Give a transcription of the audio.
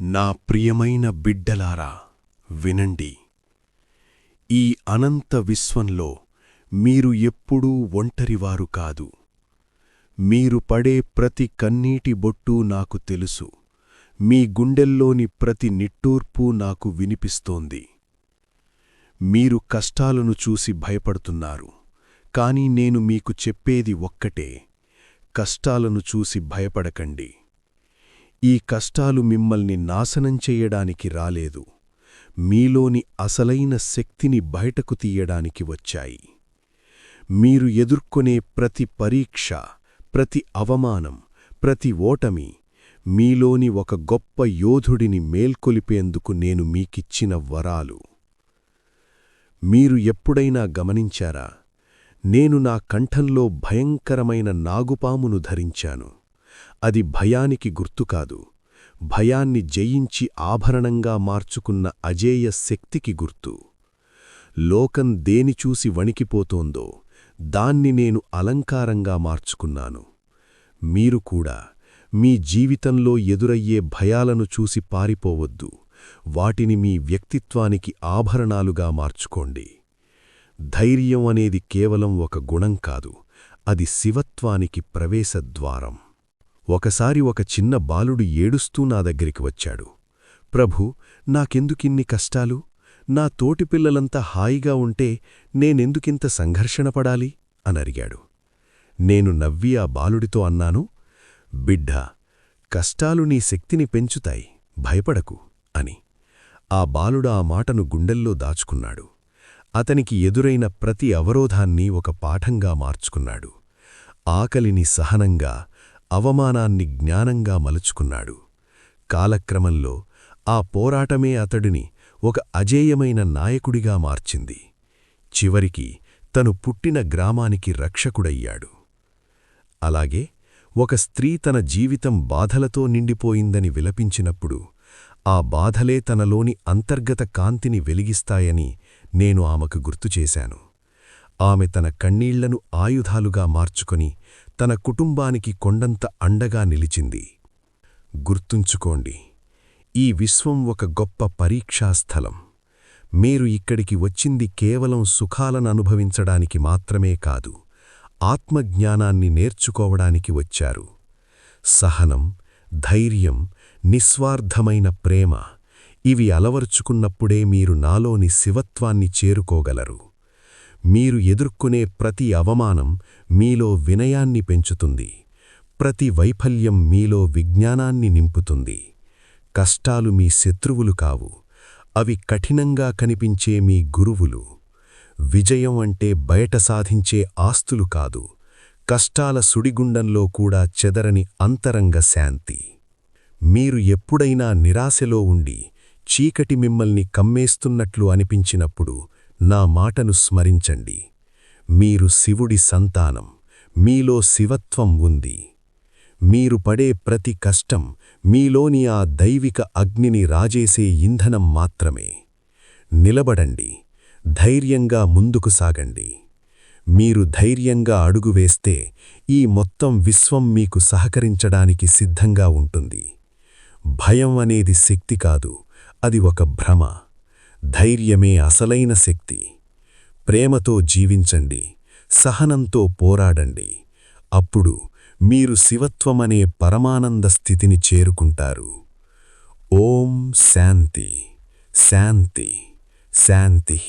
నా ప్రియమైన బిడ్డలారా వినండి. ఈ అనంత విశ్వంలో మీరు ఎప్పుడూ ఒంటరివారు కాదు. మీరు పడే ప్రతి కన్నీటి బొట్టూ నాకు తెలుసు. మీ గుండెల్లోని ప్రతి నిట్టూర్పు నాకు వినిపిస్తోంది. మీరు కష్టాలను చూసి భయపడుతున్నారు. కాని నేను మీకు చెప్పేది ఒక్కటే. కష్టాలను చూసి భయపడకండి. ఈ కష్టాలు మిమ్మల్ని నాశనం చెయ్యడానికి రాలేదు. మీలోని అసలైన శక్తిని బయటకు తీయడానికి వచ్చాయి. మీరు ఎదుర్కొనే ప్రతి పరీక్ష ప్రతి అవమానం ప్రతి ఓటమి మీలోని ఒక గొప్ప యోధుడిని మేల్కొలిపేందుకు నేను మీకిచ్చిన వరాలు. మీరు ఎప్పుడైనా గమనించారా? నేను నా కంఠంలో భయంకరమైన నాగుపామును ధరించాను. అది భయానికి గుర్తుకాదు భయాన్ని జయించి ఆభరణంగా మార్చుకున్న అజేయ శక్తికి గుర్తు. లోకం దేని చూసి వణికిపోతోందో దాన్ని నేను అలంకారంగా మార్చుకున్నాను. మీరు కూడా మీ జీవితంలో ఎదురయ్యే భయాలను చూసి పారిపోవద్దు. వాటిని మీ వ్యక్తిత్వానికి ఆభరణాలుగా మార్చుకోండి. ధైర్యం అనేది కేవలం ఒక గుణం కాదు అది శివత్వానికి ప్రవేశద్వారం. ఒకసారి ఒక చిన్న బాలుడు ఏడుస్తూ నా దగ్గరికి వచ్చాడు. ప్రభూ నాకెందుకిన్ని కష్టాలు? నా తోటి పిల్లలంతా హాయిగా ఉంటే నేనెందుకింత సంఘర్షణపడాలి అనరిగాడు నేను నవ్వి ఆ బాలుడితో అన్నాను బిడ్డా కష్టాలు నీ శక్తిని పెంచుతాయి భయపడకు అని. ఆ బాలుడు ఆ మాటను గుండెల్లో దాచుకున్నాడు. అతనికి ఎదురైన ప్రతి అవరోధాన్ని ఒక పాఠంగా మార్చుకున్నాడు. ఆకలిని సహనంగా అవమానాన్ని జ్ఞానంగా మలుచుకున్నాడు. కాలక్రమంలో ఆ పోరాటమే అతడిని ఒక అజేయమైన నాయకుడిగా మార్చింది. చివరికి తను పుట్టిన గ్రామానికి రక్షకుడయ్యాడు. అలాగే ఒక స్త్రీ తన జీవితం బాధలతో నిండిపోయిందని విలపించినప్పుడు ఆ బాధలే తనలోని అంతర్గత కాంతిని వెలిగిస్తాయని నేను ఆమెకు గుర్తుచేశాను ఆమె తన కన్నీళ్ళను ఆయుధాలుగా మార్చుకొని తన కుటుంబానికి కొండంత అండగా నిలిచింది. గుర్తుంచుకోండి ఈ విశ్వం ఒక గొప్ప పరీక్షాస్థలం. మీరు ఇక్కడికి వచ్చింది కేవలం సుఖాలను అనుభవించడానికి మాత్రమే కాదు ఆత్మజ్ఞానాన్ని నేర్చుకోవడానికి వచ్చారు. సహనం ధైర్యం నిస్వార్థమైన ప్రేమ ఇవి అలవరుచుకున్నప్పుడే మీరు నాలోని శివత్వాన్ని చేరుకోగలరు. మీరు ఎదుర్కొనే ప్రతి అవమానం మీలో వినయాన్ని పెంచుతుంది. ప్రతి వైఫల్యం మీలో విజ్ఞానాన్ని నింపుతుంది. కష్టాలు మీ శత్రువులు కావు. అవి కఠినంగా కనిపించే మీ గురువులు. విజయం అంటే బయట సాధించే ఆస్తులు కాదు. కష్టాల సుడిగుండంలో కూడా చెదరని అంతరంగ శాంతి. మీరు ఎప్పుడైనా నిరాశలో ఉండి చీకటి మిమ్మల్ని కమ్మేస్తున్నట్లు అనిపించినప్పుడు నా మాటను స్మరించండి. మీరు శివుడి సంతానం మీలో శివత్వం ఉంది. మీరు పడే ప్రతి కష్టం మీలోని ఆ దైవిక అగ్నిని రాజేసే ఇంధనం మాత్రమే. నిలబడండి ధైర్యంగా ముందుకు సాగండి. మీరు ధైర్యంగా అడుగువేస్తే ఈ మొత్తం విశ్వం మీకు సహకరించడానికి సిద్ధంగా ఉంటుంది. భయం అనేది శక్తి కాదు అది ఒక భ్రమ. ధైర్యమే అసలైన శక్తి. ప్రేమతో జీవించండి సహనంతో పోరాడండి. అప్పుడు మీరు శివత్వమనే పరమానంద స్థితిని చేరుకుంటారు. ఓం శాంతి శాంతి శాంతి.